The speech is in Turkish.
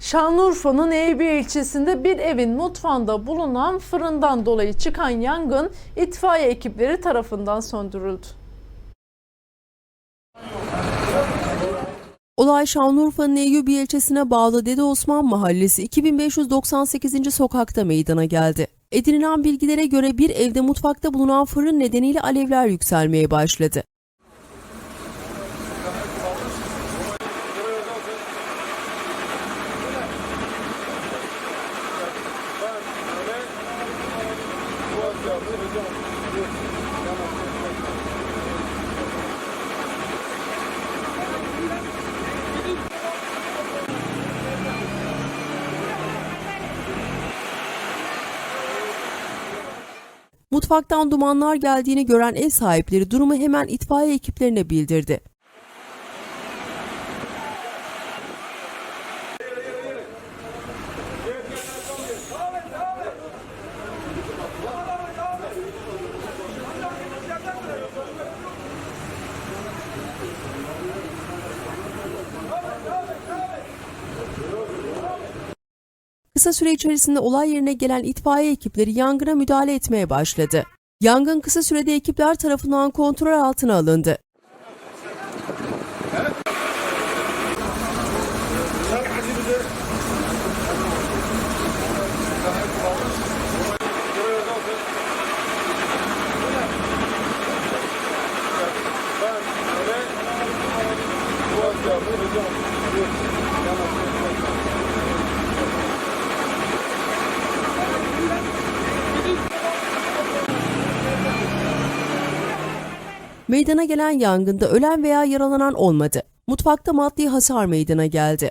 Şanlıurfa'nın Eyüpiye ilçesinde bir evin mutfağında bulunan fırından dolayı çıkan yangın itfaiye ekipleri tarafından söndürüldü. Olay Şanlıurfa'nın Eyyubi ilçesine bağlı Dede Osman Mahallesi 2598. sokakta meydana geldi. Edinilen bilgilere göre bir evde mutfakta bulunan fırın nedeniyle alevler yükselmeye başladı. Mutfaktan dumanlar geldiğini gören ev sahipleri durumu hemen itfaiye ekiplerine bildirdi. Kısa süre içerisinde olay yerine gelen itfaiye ekipleri yangına müdahale etmeye başladı. Yangın kısa sürede ekipler tarafından kontrol altına alındı. Meydana gelen yangında ölen veya yaralanan olmadı. Mutfakta maddi hasar meydana geldi.